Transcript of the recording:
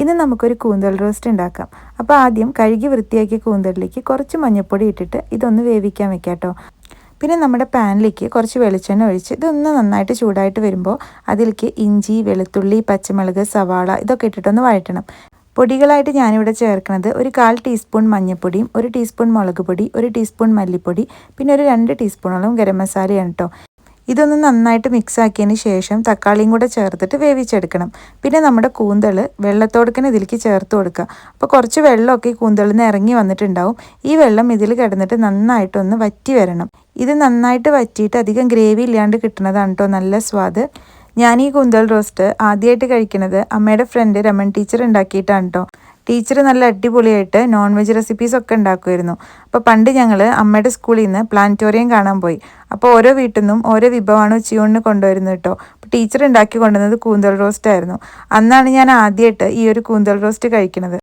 ഇന്ന് നമുക്കൊരു കൂന്തൽ റോസ്റ്റ് ഉണ്ടാക്കാം. അപ്പോൾ ആദ്യം കഴുകി വൃത്തിയാക്കിയ കൂന്തലിലേക്ക് കുറച്ച് മഞ്ഞൾപ്പൊടി ഇട്ടിട്ട് ഇതൊന്ന് വേവിക്കാൻ വെക്കാം കേട്ടോ. പിന്നെ നമ്മുടെ പാനിലേക്ക് കുറച്ച് വെളിച്ചെണ്ണ ഒഴിച്ച് ഇതൊന്ന് നന്നായിട്ട് ചൂടായിട്ട് വരുമ്പോൾ അതിലേക്ക് ഇഞ്ചി വെളുത്തുള്ളി പച്ചമുളക് സവാള ഇതൊക്കെ ഇട്ടിട്ടൊന്ന് വഴറ്റണം. പൊടികളായിട്ട് ഞാനിവിടെ ചേർക്കുന്നത് ഒരു കാൽ ടീസ്പൂൺ മഞ്ഞൾപ്പൊടിയും ഒരു ടീസ്പൂൺ മുളക് പൊടി ഒരു ടീസ്പൂൺ മല്ലിപ്പൊടി പിന്നെ ഒരു രണ്ട് ടീസ്പൂണോളം ഗരം മസാലയാണ് കേട്ടോ. ഇതൊന്ന് നന്നായിട്ട് മിക്സ് ആക്കിയതിന് ശേഷം തക്കാളിയും കൂടെ ചേർത്തിട്ട് വേവിച്ചെടുക്കണം. പിന്നെ നമ്മുടെ കൂന്തൾ വെള്ളത്തോടക്കനെ ഇതിലേക്ക് ചേർത്ത് കൊടുക്കുക. അപ്പോൾ കുറച്ച് വെള്ളമൊക്കെ ഈ കൂന്തളിൽ നിന്ന് ഇറങ്ങി വന്നിട്ടുണ്ടാവും. ഈ വെള്ളം ഇതിൽ കിടന്നിട്ട് നന്നായിട്ടൊന്ന് വറ്റി വരണം. ഇത് നന്നായിട്ട് വറ്റിയിട്ട് അധികം ഗ്രേവി ഇല്ലാണ്ട് കിട്ടുന്നതാണ് കേട്ടോ നല്ല സ്വാദ്. ഞാൻ ഈ കൂന്തൽ റോസ്റ്റ് ആദ്യമായിട്ട് കഴിക്കുന്നത് അമ്മയുടെ ഫ്രണ്ട് രമൺ ടീച്ചർ ഉണ്ടാക്കിയിട്ടാണ് കേട്ടോ ടീച്ചർ നല്ല അടിപൊളിയായിട്ട് നോൺ വെജ് റെസിപ്പീസ് ഒക്കെ ഉണ്ടാക്കുമായിരുന്നു. അപ്പോൾ പണ്ട് ഞങ്ങൾ അമ്മയുടെ സ്കൂളിൽ നിന്ന് പ്ലാനറ്റോറിയം കാണാൻ പോയി. അപ്പോൾ ഓരോ വീട്ടിൽ നിന്നും ഓരോ വിഭവമാണ് ഉച്ചയൂണിന് കൊണ്ടുവരുന്നത് കേട്ടോ. അപ്പോൾ ടീച്ചർ ഉണ്ടാക്കി കൊണ്ടുവന്നത് കൂന്തൽ റോസ്റ്റ് ആയിരുന്നു. അന്നാണ് ഞാൻ ആദ്യമായിട്ട് ഈ ഒരു കൂന്തൽ റോസ്റ്റ് കഴിക്കുന്നത്